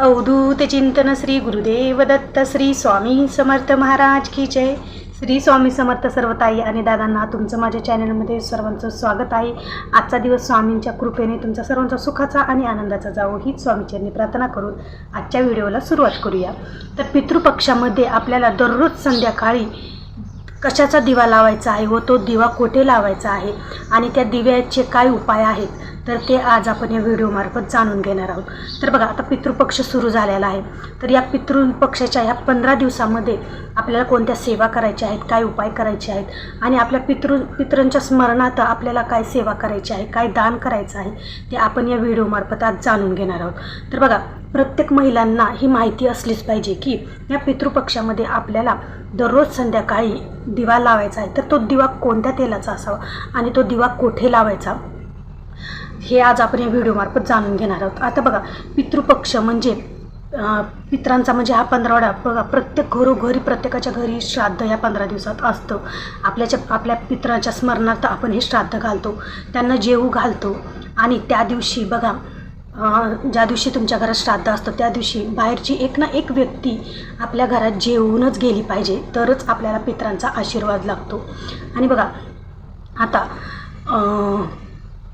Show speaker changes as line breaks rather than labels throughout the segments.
अवधूत चिंतन श्री गुरुदेव दत्त श्री स्वामी समर्थ महाराज की जय. श्री स्वामी समर्थ सर्वताई आणि दादांना तुमचं माझ्या चॅनलमध्ये सर्वांचं स्वागत आहे. आजचा दिवस स्वामींच्या कृपेने तुमचा सर्वांचा सुखाचा आणि आनंदाचा जावो हीच स्वामीचरणी प्रार्थना करून आजच्या व्हिडिओला सुरुवात करूया. तर पितृपक्षामध्ये आपल्याला दररोज संध्याकाळी कशाचा दिवा लावायचा आहे व तो दिवा कोठे लावायचा आहे आणि त्या दिव्याचे काय उपाय आहेत? तर ते आज आपण या व्हिडिओमार्फत जाणून घेणार आहोत. तर बघा आता पितृपक्ष सुरू झालेला आहे. तर या पितृपक्षाच्या ह्या पंधरा दिवसामध्ये आपल्याला कोणत्या सेवा करायच्या आहेत काय उपाय करायचे आहेत आणि आपल्या पितृ पितृंच्या स्मरणात आपल्याला काय सेवा करायची आहे काय दान करायचं आहे ते आपण या व्हिडिओमार्फत आज जाणून घेणार आहोत. तर बघा प्रत्येक महिलांना ही माहिती असलीच पाहिजे की या पितृपक्षामध्ये आपल्याला दररोज संध्याकाळी दिवा लावायचा आहे. तर तो दिवा कोणत्या तेलाचा असावा आणि तो दिवा कोठे लावायचा? हे आज आपण या व्हिडिओमार्फत जाणून घेणार आहोत. आता बघा पितृपक्ष म्हणजे पित्रांचा म्हणजे हा पंधरावडा. बघा प्रत्येक घरोघरी प्रत्येकाच्या घरी श्राद्ध या पंधरा दिवसात असतं. आपल्याच्या आपल्या पित्रांच्या स्मरणार्थ आपण हे श्राद्ध घालतो. त्यांना जेवू घालतो. आणि त्या दिवशी बघा ज्या दिवशी तुमच्या घरात श्राद्ध असतं त्या दिवशी बाहेरची एक ना एक व्यक्ती आपल्या घरात जेवूनच गेली पाहिजे. तरच आपल्याला पित्रांचा आशीर्वाद लागतो. आणि बघा आता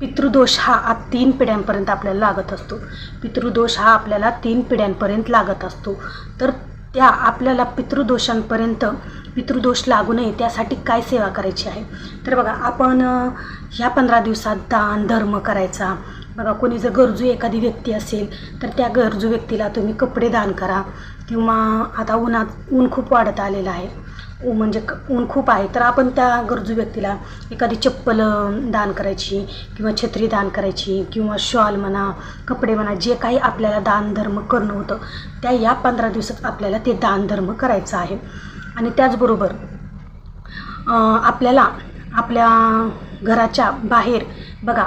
पितृदोष हा तीन पिढ्यांपर्यंत आपल्याला लागत असतो. पितृदोष हा आपल्याला तीन पिढ्यांपर्यंत लागत असतो. तर त्या आपल्याला पितृदोषांपर्यंत पितृदोष लागू नये त्यासाठी काय सेवा करायची आहे? तर बघा आपण ह्या पंधरा दिवसात दान धर्म करायचा. बघा कोणी जर गरजू एखादी व्यक्ती असेल तर त्या गरजू व्यक्तीला तुम्ही कपडे दान करा. किंवा आता उन्हात ऊन खूप वाढत आलेलं आहे. म्हणजे क- ऊन खूप आहे. तर आपण त्या गरजू व्यक्तीला एखादी चप्पल दान करायची किंवा छत्री दान करायची किंवा शॉल म्हणा कपडे म्हणा जे काही आपल्याला दानधर्म करणं होतं त्या या पंधरा दिवसात आपल्याला ते दान धर्म करायचं आहे. आणि त्याचबरोबर आपल्याला आपल्या घराच्या बाहेर बघा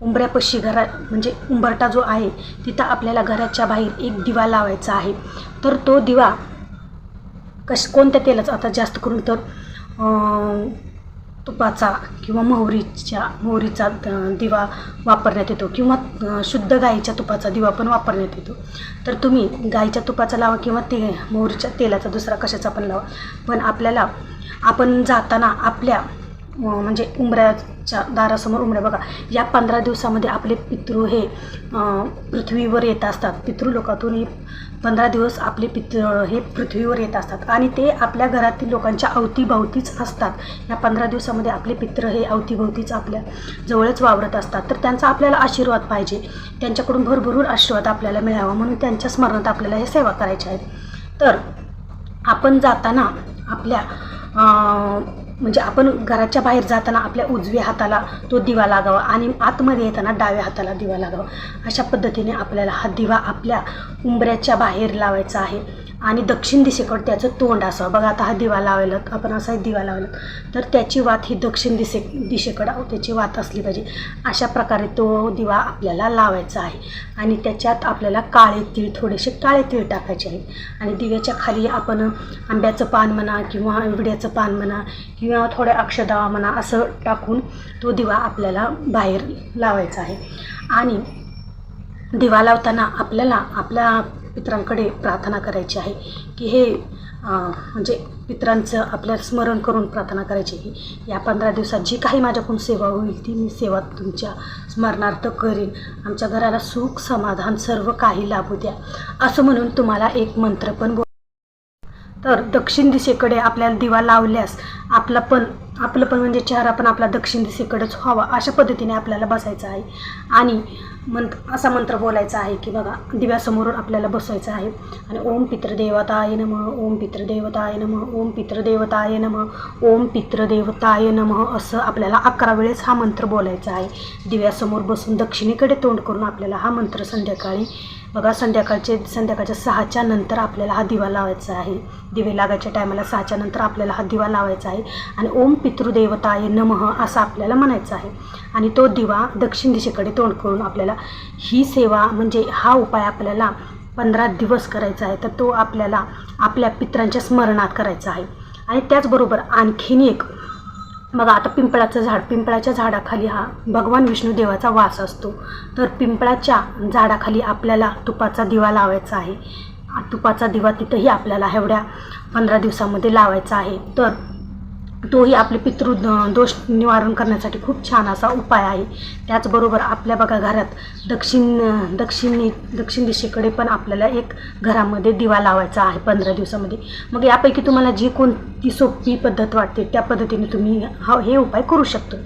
उंबऱ्यापाशी घरा म्हणजे उंबरटा जो आहे तिथं आपल्याला घराच्या बाहेर एक दिवा लावायचा आहे. तर तो दिवा कश कोणत्या तेलाचा आता जास्त करून तर तुपाचा किंवा मोहरीच्या मोहरीचा दिवा वापरण्यात येतो किंवा शुद्ध गाईच्या तुपाचा दिवा पण वापरण्यात येतो. तर तुम्ही गाईच्या तुपाचा लावा किंवा ते मोहरीच्या तेलाचा दुसरा कशाचा पण लावा. पण आपल्याला आपण जाताना आपल्या म्हणजे उंबऱ्या च्या दारासमोर उमड्या बघा या पंधरा दिवसामध्ये आपले पितृ हे पृथ्वीवर येत असतात. पितृलोकातून हे पंधरा दिवस आपले पितृ हे पृथ्वीवर येत असतात. आणि ते आपल्या घरातील लोकांच्या अवतीभवतीच असतात. या पंधरा दिवसामध्ये आपले पित्र हे अवतीभवतीच आपल्या जवळच वावरत असतात. तर त्यांचा आपल्याला आशीर्वाद पाहिजे. त्यांच्याकडून भरभरून आशीर्वाद आपल्याला मिळावा. म्हणून त्यांच्या स्मरणात आपल्याला हे सेवा करायच्या आहेत. तर आपण जाताना आपल्या म्हणजे आपण घराच्या बाहेर जाताना आपल्या उजव्या हाताला तो दिवा लागावा आणि आतमध्ये येताना डाव्या हाताला दिवा लागावा. अशा पद्धतीने आपल्याला हा दिवा आपल्या उंबऱ्याच्या बाहेर लावायचा आहे. आणि दक्षिण दिशेकडे त्याचं तोंड असावं. बघा आता हा दिवा लावायला आपण असा दिवा लावला तर त्याची वात ही दक्षिण दिशे दिशेकडं त्याची वात असली पाहिजे. अशा प्रकारे तो दिवा आपल्याला लावायचा आहे. आणि त्याच्यात आपल्याला काळे तीळ थोडेसे काळे तीळ टाकायचे आहेत. आणि दिव्याच्या खाली आपण आंब्याचं पान म्हणा किंवा विड्याचं पान म्हणा किंवा थोड्या अक्षदावा म्हणा असं टाकून तो दिवा आपल्याला बाहेर लावायचा आहे. आणि दिवा लावताना आपल्याला आपल्या पितरांकडे प्रार्थना करायची आहे की हे म्हणजे पितरांचं आपल्या स्मरण करून प्रार्थना करायची आहे. की या पंधरा दिवसात जी काही माझ्याकडून सेवा होईल ती मी सेवा तुमच्या स्मरणार्थ करीन. आमच्या घराला सुख समाधान सर्व काही लाभू द्या. असं म्हणून तुम्हाला एक मंत्र पण बोल तर दक्षिण दिशेकडे आपल्याला दिवा लावल्यास आपला पण आपलं पण म्हणजे चेहरा पण आपला दक्षिण दिशेकडेच व्हावा अशा पद्धतीने आपल्याला बसायचं आहे. आणि मंत्र असा मंत्र बोलायचा आहे की बघा दिव्यासमोरून आपल्याला बसायचं आहे. आणि ओम पितृदेवताय नम ओम पितृदेवताय नम ओम पितृदेवताय नम ओम पितृदेवताय नम असं आपल्याला अकरा वेळेस हा मंत्र बोलायचा आहे. दिव्यासमोर बसून दक्षिणेकडे तोंड करून आपल्याला हा मंत्र संध्याकाळी बघा संध्याकाळचे संध्याकाळच्या सहाच्या नंतर आपल्याला हा दिवा लावायचा आहे. दिवे लागायच्या टायमाला सहाच्या नंतर आपल्याला हा दिवा लावायचा आहे. आणि ओम पितृदेवताय नमः असं आपल्याला म्हणायचं आहे. आणि तो दिवा दक्षिण दिशेकडे तोंड करून आपल्याला ही सेवा म्हणजे हा उपाय आपल्याला पंधरा दिवस करायचा आहे. तर तो आपल्याला आपल्या पित्रांच्या स्मरणात करायचा आहे. आणि त्याचबरोबर आणखीन एक बघा आता पिंपळाचं झाड पिंपळाच्या झाडाखाली हा भगवान विष्णू देवाचा वास असतो. तर पिंपळाच्या झाडाखाली आपल्याला तुपाचा दिवा लावायचा आहे. तुपाचा दिवा तिथंही आपल्याला एवढ्या पंधरा दिवसामध्ये लावायचा आहे. तर तोही आपले पितृ दोष निवारण करण्यासाठी खूप छान असा उपाय आहे. त्याचबरोबर आपल्या बघा घरात दक्षिण दक्षिणी दक्षिण दिशेकडे पण आपल्याला एक घरामध्ये दिवा लावायचा आहे पंधरा दिवसामध्ये. मग यापैकी तुम्हाला जी कोणती सोपी पद्धत वाटते त्या पद्धतीने तुम्ही हा हे उपाय करू शकतो.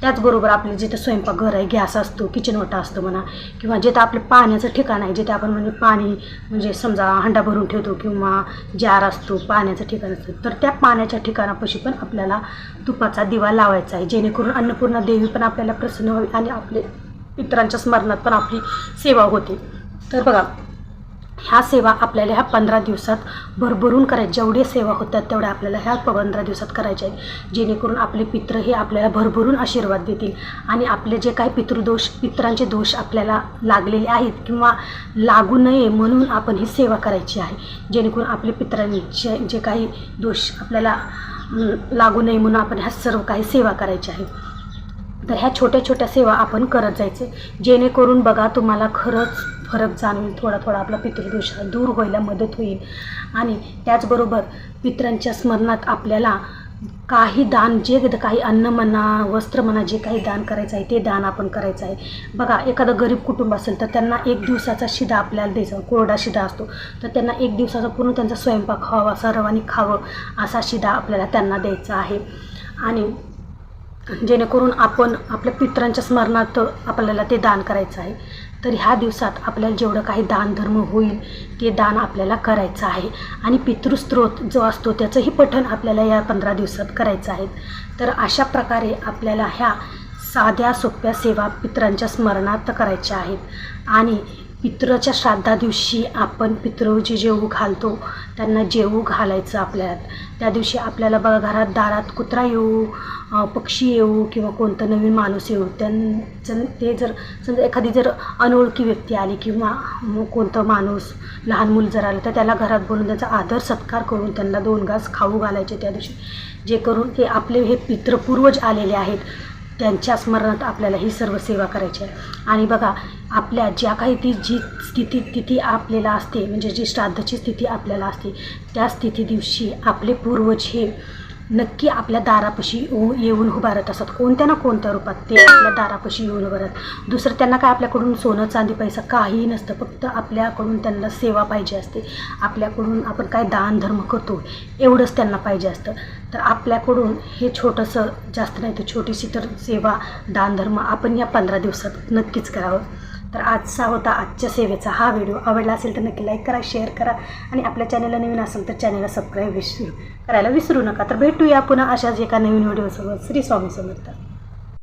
त्याचबरोबर आपले जिथं स्वयंपाकघर आहे गॅस असतो किचन ओटा असतो म्हणा किंवा जिथं आपलं पाण्याचं ठिकाण आहे जिथे आपण म्हणजे पाणी म्हणजे समजा हंडा भरून ठेवतो किंवा जार असतो पाण्याचं ठिकाण असतं तर त्या पाण्याच्या ठिकाणापाशी पण आपल्याला तुपाचा दिवा लावायचा आहे. जेणेकरून अन्नपूर्णा देवी पण आपल्याला प्रसन्न व्हावी आणि आपले पितरांच्या स्मरणात पण आपली सेवा होते. तर बघा ह्या सेवा आपल्याला ह्या पंधरा दिवसात भरभरून करायच्या. जेवढे सेवा होतात तेवढ्या आपल्याला ह्या पंधरा दिवसात करायच्या आहेत. जेणेकरून आपले पित्र हे आपल्याला भरभरून आशीर्वाद देतील. आणि आपले जे काही पितृदोष पित्रांचे दोष आपल्याला लागलेले आहेत किंवा लागू नये म्हणून आपण ही सेवा करायची आहे. जेणेकरून आपले पित्रांचे जे काही दोष आपल्याला लागू नये म्हणून आपण ह्या सर्व काही सेवा करायच्या आहे. तर ह्या छोट्या छोट्या सेवा आपण करत जायचे. जेणेकरून बघा तुम्हाला खरंच फरक जाणवेल. थोडा थोडा आपला पितृदोष दूर व्हायला मदत होईल. आणि त्याचबरोबर पित्रांच्या स्मरणात आपल्याला काही दान जे काही अन्न म्हणा वस्त्र म्हणा जे काही दान करायचं आहे ते दान आपण करायचं आहे. बघा एखादं गरीब कुटुंब असेल तर त्यांना एक दिवसाचा शिदा आपल्याला द्यायचा कोरडा शिदा असतो. तर त्यांना एक दिवसाचा पूर्ण त्यांचा स्वयंपाक व्हावा सर्वांनी खावं असा शिदा आपल्याला त्यांना द्यायचा आहे. आणि जेणेकरून आपण आपल्या पितरांच्या स्मरणात आपल्याला ते दान करायचं आहे. तर ह्या दिवसात आपल्याला जेवढं काही दान धर्म होईल ते दान आपल्याला करायचं आहे. आणि पितृस्त्रोत जो असतो त्याचंही पठण आपल्याला या पंधरा दिवसात करायचं आहे. तर अशा प्रकारे आपल्याला ह्या साध्या सोप्या सेवा पितरांच्या स्मरणात करायच्या आहेत. आणि पितृच्या श्राद्धा दिवशी आपण पितृचे जेवू घालतो. त्यांना जेवू घालायचं आपल्याला त्या दिवशी आपल्याला बघा घरात दारात कुत्रा येऊ पक्षी येऊ किंवा कोणतं नवीन माणूस येऊ त्यांचं ते जर समजा एखादी जर अनोळखी व्यक्ती आली किंवा मग कोणतं माणूस लहान मूल जर आलं तर त्याला घरात बोलून त्याचा आदर सत्कार करून त्यांना दोन घास खाऊ घालायचे. त्या दिवशी जे करून ते आपले हे पितृपूर्वज आलेले आहेत त्यांच्या स्मरणात आपल्याला ही सर्व सेवा करायची आहे. आणि बघा आपल्या ज्या काही ती जी स्थिती तिथी आपल्याला असते म्हणजे जी श्राद्धाची स्थिती आपल्याला असते त्या स्थिती दिवशी आपले पूर्वज हे नक्की आपल्या दारापाशी येऊ येऊन उभा राहत असतात कोणत्या ना कोणत्या रूपात ते आपल्या दारापाशी येऊन उभारत दुसरं त्यांना काय आपल्याकडून सोनं चांदी पैसा काहीही नसतं. फक्त आपल्याकडून त्यांना सेवा पाहिजे असते. आपल्याकडून आपण काय दान धर्म करतो एवढंच त्यांना पाहिजे असतं. तर आपल्याकडून हे छोटंसं जास्त नाही तर छोटीशी तर सेवा दानधर्म आपण या पंधरा दिवसात नक्कीच करावं. तर आजचा होता आजच्या सेवेचा हा व्हिडिओ. आवडला असेल तर नक्की लाईक करा शेअर करा आणि आपल्या चॅनलला नवीन असेल तर चॅनलला सबस्क्राईब विसरू करायला विसरू नका. तर भेटूया पुन्हा अशाच एका नवीन व्हिडिओसोबत श्री स्वामी समर्थ.